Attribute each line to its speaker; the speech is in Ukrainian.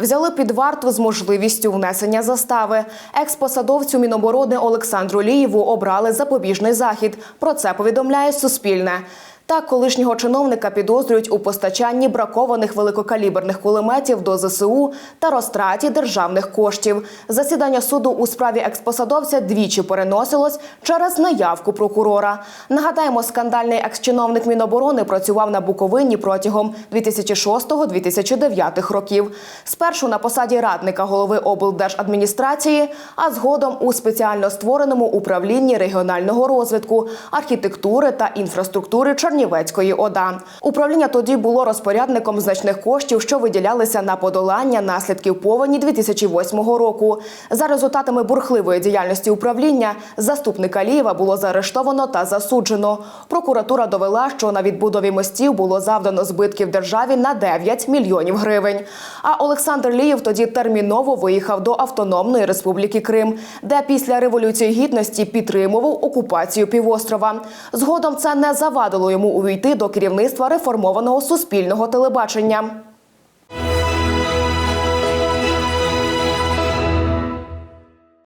Speaker 1: Взяли під варту з можливістю внесення застави. Експосадовцю Міноборони Олександру Лієву обрали запобіжний захід. Про це повідомляє Суспільне. Так, колишнього чиновника підозрюють у постачанні бракованих великокаліберних кулеметів до ЗСУ та розтраті державних коштів. Засідання суду у справі експосадовця двічі переносилось через наявку прокурора. Нагадаємо, скандальний екс-чиновник Міноборони працював на Буковині протягом 2006-2009 років. Спершу на посаді радника голови облдержадміністрації, а згодом у спеціально створеному управлінні регіонального розвитку, архітектури та інфраструктури Чернівецької ОДА. Управління тоді було розпорядником значних коштів, що виділялися на подолання наслідків повені 2008 року. За результатами бурхливої діяльності управління заступника Лієва було заарештовано та засуджено. Прокуратура довела, що на відбудові мостів було завдано збитків державі на 9 мільйонів гривень. А Олександр Лієв тоді терміново виїхав до Автономної Республіки Крим, де після революції гідності підтримував окупацію півострова. Згодом це не завадило йому увійти до керівництва реформованого суспільного телебачення.